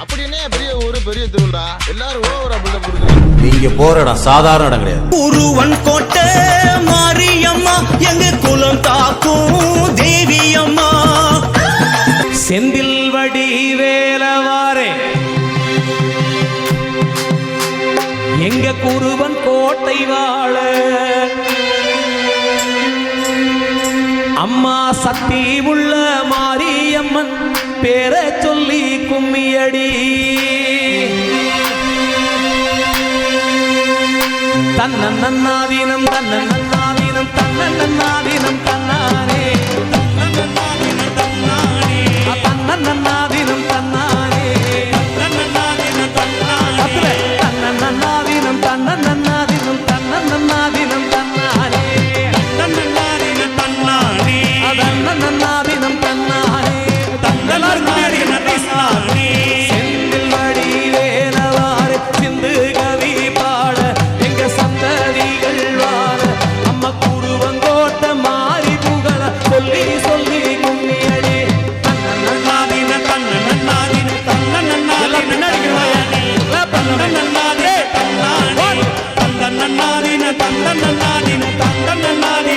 அப்படின்னே பெரிய ஊரு பெரிய திருவிழா எல்லாரும் ஓவர் அப்படிதான் கொடுக்குறாங்க. நீங்க போற இடம் சாதாரண இடம் கிடையாது. உருவன் கோட்டை மாரியம்மா எங்க குலம் காக்கும் தேவி செந்தில் வடி வேலவாரே எங்க குருவன் கோட்டை வாழ. அம்மா சக்தி உள்ள மாரியம்மன். பேர சொல்லி கும்மியடி. தன்னன் நன்னாதீனம் தன்னன் நன்னாதீனம் தன்னன். நன்னாதீனம் தன்னானே. தன்னன் நன்னாதீனம் தன்னானே. தன்னன் நன்னாதீனம் தன்னானே தன்னன் நன்னாதீனம் தன்னன்.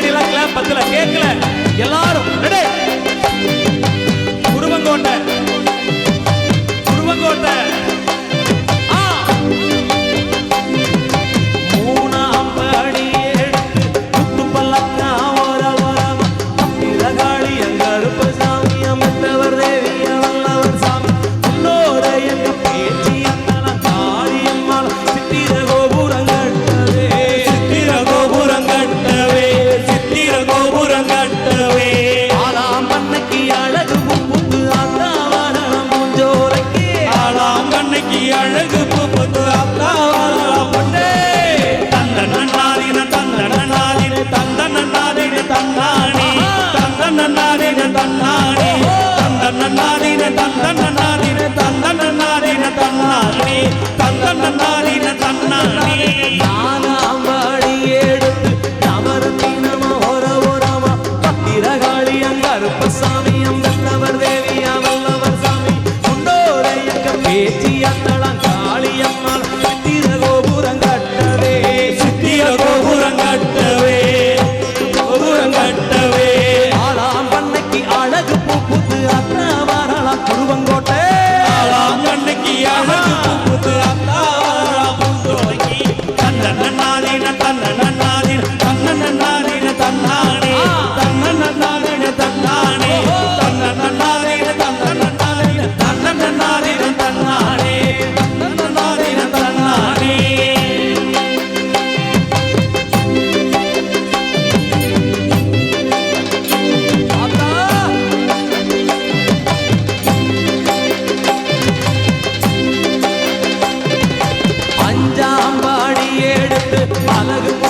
பின்னாடி எல்லாம் கிளாப் பத்தல கேட்கல எல்லாரும் குடும்பங்கோட்டை. குடும்பங்கோட்டை. up with the அழகு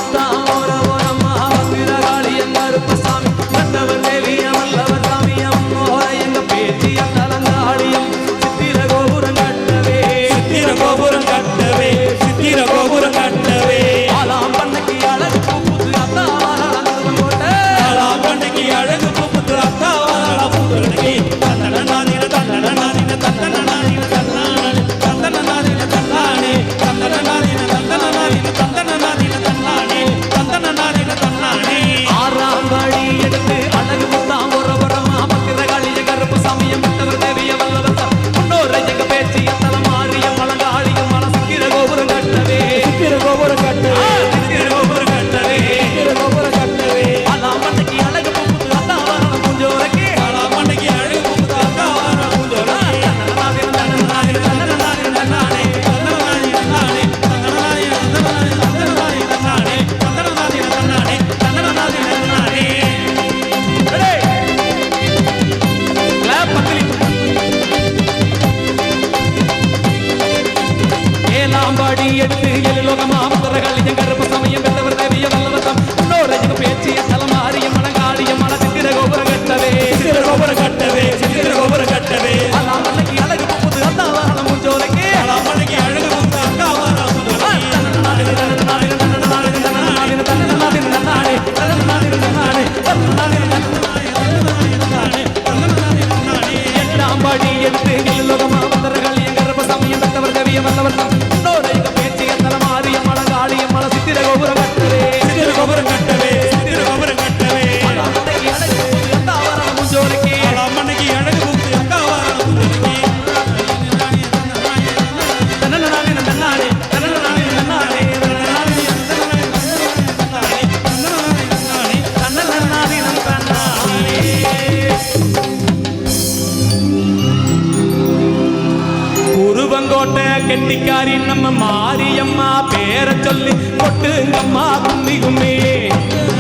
போட்ட கெட்டிக்காரி நம்ம மாரியம்மா பேர சொல்லி கொட்டுங்கம்மா கும்மி கும்மி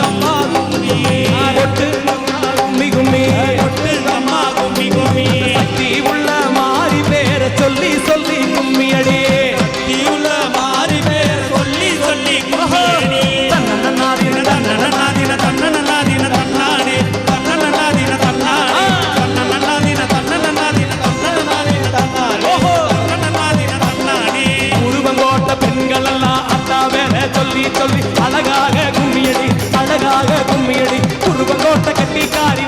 அம்மா கும்மி கொட்டுங்கம்மா கும்மி கும்மி அம்மா கும்மி கும்மி சக்தி உள்ள மாறி பேர சொல்லி அழகாக கும்மியடி அழகாக கும்மியடி உருவங்கோட்ட கட்டி காரி